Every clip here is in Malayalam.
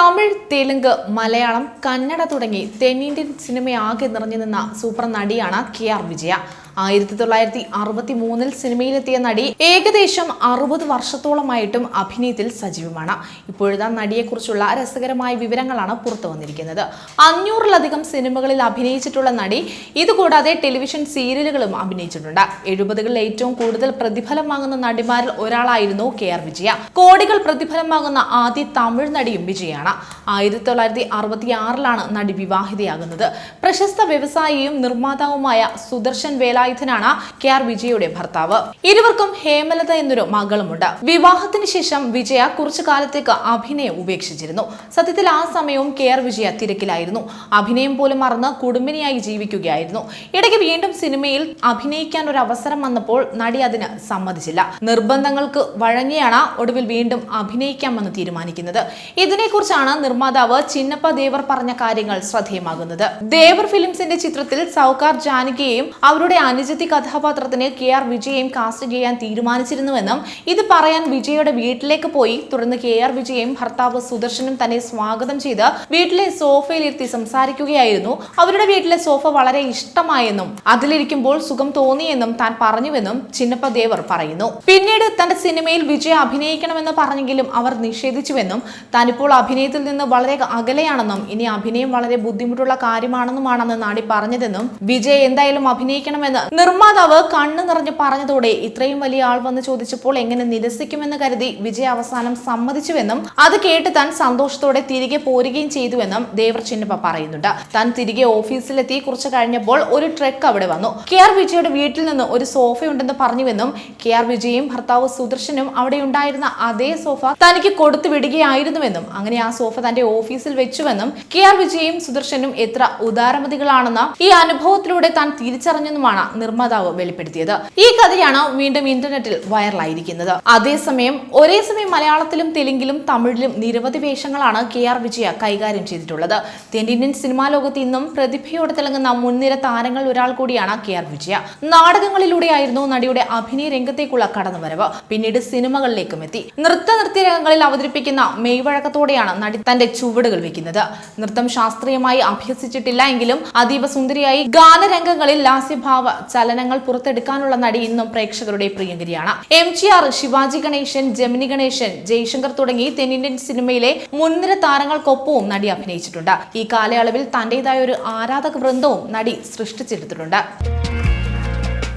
തമിഴ് തെലുങ്ക് മലയാളം കന്നഡ തുടങ്ങി തെന്നിന്ത്യൻ സിനിമയാകെ നിറഞ്ഞു നിന്ന സൂപ്പർ നടിയാണ് കെ ആർ വിജയ. ആയിരത്തി തൊള്ളായിരത്തി അറുപത്തി മൂന്നിൽ സിനിമയിലെത്തിയ നടി ഏകദേശം അറുപത് വർഷത്തോളമായിട്ടും അഭിനയത്തിൽ സജീവമാണ്. ഇപ്പോഴത്തെ നടിയെക്കുറിച്ചുള്ള രസകരമായ വിവരങ്ങളാണ് പുറത്തു വന്നിരിക്കുന്നത്. അഞ്ഞൂറിലധികം സിനിമകളിൽ അഭിനയിച്ചിട്ടുള്ള നടി ഇതുകൂടാതെ ടെലിവിഷൻ സീരിയലുകളും അഭിനയിച്ചിട്ടുണ്ട്. എഴുപതുകളിൽ ഏറ്റവും കൂടുതൽ പ്രതിഫലം വാങ്ങുന്ന നടിമാരിൽ ഒരാളായിരുന്നു കെ ആർ വിജയ. കോടികൾ പ്രതിഫലം വാങ്ങുന്ന ആദ്യ തമിഴ് നടിയും വിജയാണ്. ആയിരത്തി തൊള്ളായിരത്തി അറുപത്തി ആറിലാണ് നടി വിവാഹിതയാകുന്നത്. പ്രശസ്ത വ്യവസായിയും നിർമ്മാതാവുമായ സുദർശൻ വേലായുധനാണ് കെ ആർ വിജയയുടെ ഭർത്താവ്. ഇരുവർക്കും ഹേമലത എന്നൊരു മകളുമുണ്ട്. വിവാഹത്തിന് ശേഷം വിജയ കുറച്ചു കാലത്തേക്ക് അഭിനയം ഉപേക്ഷിച്ചിരുന്നു. സത്യത്തിൽ ആ സമയവും കെ ആർ വിജയ തിരക്കിലായിരുന്നു. അഭിനയം പോലും മറന്ന് കുടുംബിനിയായി ജീവിക്കുകയായിരുന്നു. ഇടയ്ക്ക് വീണ്ടും സിനിമയിൽ അഭിനയിക്കാൻ ഒരു അവസരം വന്നപ്പോൾ നടി അതിന് സമ്മതിച്ചില്ല. നിർബന്ധങ്ങൾക്ക് വഴങ്ങിയാണ് ഒടുവിൽ വീണ്ടും അഭിനയിക്കാമെന്ന് തീരുമാനിക്കുന്നത്. ഇതിനെക്കുറിച്ചാണ് നിർമ്മാതാവ് ചിന്നപ്പ ദേവർ പറഞ്ഞ കാര്യങ്ങൾ ശ്രദ്ധേയമാകുന്നത്. ദേവർ ഫിലിംസിന്റെ ചിത്രത്തിൽ സൗകാർ ജാനകിയെയും അവരുടെ അനുജത്തി കഥാപാത്രത്തിന് കെ ആർ വിജയെയും കാസ്റ്റ് ചെയ്യാൻ തീരുമാനിച്ചിരുന്നുവെന്നും ഇത് പറയാൻ വിജയുടെ വീട്ടിലേക്ക് പോയി. തുടർന്ന് കെ ആർ വിജയും ഭർത്താവ് സുദർശനും തന്നെ സ്വാഗതം ചെയ്ത് വീട്ടിലെ സോഫയിലിരുത്തി സംസാരിക്കുകയായിരുന്നു. അവരുടെ വീട്ടിലെ സോഫ വളരെ ഇഷ്ടമായെന്നും അതിലിരിക്കുമ്പോൾ സുഖം തോന്നിയെന്നും താൻ പറഞ്ഞുവെന്നും ചിന്നപ്പ ദേവർ പറയുന്നു. പിന്നീട് തന്റെ സിനിമയിൽ വിജയ അഭിനയിക്കണമെന്ന് പറഞ്ഞെങ്കിലും അവർ നിഷേധിച്ചുവെന്നും താനിപ്പോൾ അഭിനയത്തിൽ നിന്ന് വളരെ അകലെയാണെന്നും ഇനി അഭിനയം വളരെ ബുദ്ധിമുട്ടുള്ള കാര്യമാണെന്നുമാണെന്ന് നാടി പറഞ്ഞതെന്നും വിജയ് എന്തായാലും അഭിനയിക്കണമെന്ന് നിർമ്മാതാവ് കണ്ണു നിറഞ്ഞു പറഞ്ഞതോടെ ഇത്രയും വലിയ ആൾ വന്ന് ചോദിച്ചപ്പോൾ എങ്ങനെ നിരസിക്കുമെന്ന് കരുതി വിജയ് അവസാനം സമ്മതിച്ചുവെന്നും അത് കേട്ട് താൻ സന്തോഷത്തോടെ തിരികെ പോരുകയും ചെയ്തുവെന്നും ദേവർ ചിന്നപ്പ പറയുന്നുണ്ട്. താൻ തിരികെ ഓഫീസിലെത്തി കുറച്ച് കഴിഞ്ഞപ്പോൾ ഒരു ട്രക്ക് അവിടെ വന്നു. കെ ആർ വിജയുടെ വീട്ടിൽ നിന്ന് ഒരു സോഫയുണ്ടെന്ന് പറഞ്ഞുവെന്നും കെ ആർ വിജയും ഭർത്താവ് സുദർശനും അവിടെ ഉണ്ടായിരുന്ന അതേ സോഫ തനിക്ക് കൊടുത്തു വിടുകയായിരുന്നുവെന്നും അങ്ങനെ ആ സോഫ തന്റെ ഓഫീസിൽ വെച്ചുവെന്നും കെ ആർ വിജയും സുദർശനും എത്ര ഉദാരമതികളാണെന്ന് ഈ അനുഭവത്തിലൂടെ താൻ തിരിച്ചറിഞ്ഞെന്നുമാണ് നിർമ്മാതാവ് വെളിപ്പെടുത്തിയത്. ഈ കഥയാണ് വീണ്ടും ഇന്റർനെറ്റിൽ വൈറലായിരിക്കുന്നത്. അതേസമയം ഒരേ സമയം മലയാളത്തിലും തെലുങ്കിലും തമിഴിലും നിരവധി വേഷങ്ങളാണ് കെ ആർ വിജയ കൈകാര്യം ചെയ്തിട്ടുള്ളത്. തെന്നിന്ത്യൻ സിനിമാ ലോകത്ത് ഇന്നും പ്രതിഭയോടെ തിളങ്ങുന്ന മുൻനിര താരങ്ങൾ ഒരാൾ കൂടിയാണ് കെ ആർ വിജയ. നാടകങ്ങളിലൂടെയായിരുന്നു നടിയുടെ അഭിനയ രംഗത്തേക്കുള്ള കടന്നുവരവ്. പിന്നീട് സിനിമകളിലേക്കും എത്തി. നൃത്ത നൃത്യരംഗങ്ങളിൽ അവതരിപ്പിക്കുന്ന മെയ്വഴക്കത്തോടെയാണ് നടി തന്റെ ചുവടുകൾ വെക്കുന്നത്. നൃത്തം ശാസ്ത്രീയമായി അഭ്യസിച്ചിട്ടില്ല എങ്കിലും അതീവ സുന്ദരിയായി ഗാനരംഗങ്ങളിൽ ലാസ്യഭാവ ചലനങ്ങൾ പുറത്തെടുക്കാനുള്ള നടി ഇന്നും പ്രേക്ഷകരുടെ പ്രിയങ്കരിയാണ്. M G R Sivaji Ganesan Gemini Ganesan Jaishankar തുടങ്ങി തെന്നിന്ത്യൻ സിനിമയിലെ മുൻനിര താരങ്ങൾക്കൊപ്പവും നടി അഭിനയിച്ചിട്ടുണ്ട്. ഈ കാലയളവിൽ തന്റേതായ ഒരു ആരാധക വൃന്ദവും നടി സൃഷ്ടിച്ചെടുത്തിട്ടുണ്ട്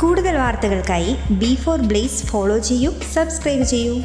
കൂടുതൽ വാർത്തകൾക്കായി ബി ഫോർ ബ്ലേസ് ഫോളോ ചെയ്യൂ സബ്സ്ക്രൈബ് ചെയ്യൂ.